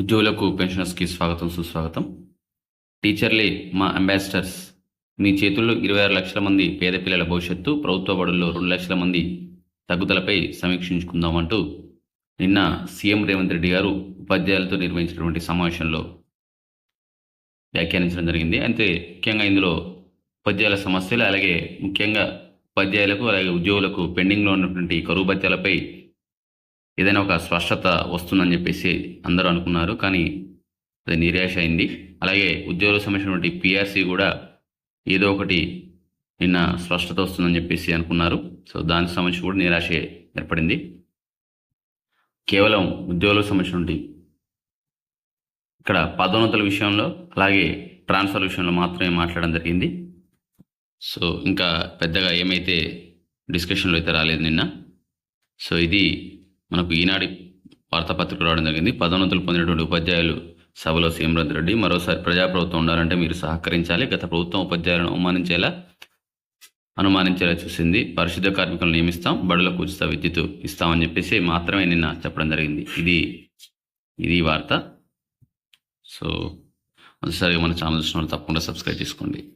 ఉద్యోగులకు పెన్షనర్స్కి స్వాగతం సుస్వాగతం. టీచర్లే మా అంబాసిడర్స్. మీ చేతుల్లో ఇరవై ఆరు లక్షల మంది పేద పిల్లల భవిష్యత్తు ప్రభుత్వ బడుల్లో రెండు లక్షల మంది తగ్గుదలపై సమీక్షించుకుందామంటూ నిన్న సీఎం రేవంత్ రెడ్డి గారు ఉపాధ్యాయులతో నిర్వహించినటువంటి సమావేశంలో వ్యాఖ్యానించడం జరిగింది. అయితే ముఖ్యంగా ఇందులో ఉపాధ్యాయుల సమస్యలు అలాగే ముఖ్యంగా ఉపాధ్యాయులకు అలాగే ఉద్యోగులకు పెండింగ్లో ఉన్నటువంటి కరువు భత్యాలపై ఏదైనా ఒక స్పష్టత వస్తుందని చెప్పేసి అందరూ అనుకున్నారు కానీ అది నిరాశ అయింది. అలాగే ఉద్యోగులకు సంబంధించినటువంటి పిఆర్సీ కూడా ఏదో ఒకటి నిన్న స్పష్టత వస్తుందని చెప్పేసి అనుకున్నారు. సో దానికి సంబంధించి కూడా నిరాశ ఏర్పడింది. కేవలం ఉద్యోగులకు సంబంధించినటువంటి ఇక్కడ పదోన్నతుల విషయంలో అలాగే ట్రాన్స్ఫర్ విషయంలో మాత్రమే మాట్లాడడం జరిగింది. సో ఇంకా పెద్దగా ఏమైతే డిస్కషన్లో అయితే రాలేదు నిన్న. సో ఇది మనకు ఈనాడు వార్తాపత్రిక రావడం జరిగింది. పదోన్నతులు పొందినటువంటి ఉపాధ్యాయులు సభలో సీఎం రెడ్డి మరోసారి ప్రజాప్రభుత్వం ఉండాలంటే మీరు సహకరించాలి. గత ప్రభుత్వం ఉపాధ్యాయులను అవమానించేలా అనుమానించేలా చూసింది. పరిశుద్ధ కార్మికులను నియమిస్తాం. బడులకు ఉచిత విద్యుత్ ఇస్తామని చెప్పేసి మాత్రమే నిన్న చెప్పడం జరిగింది. ఇది ఇది వార్త. సో మొదటిసారిగా మన ఛానల్ చూసిన వాళ్ళు తప్పకుండా సబ్స్క్రైబ్ చేసుకోండి.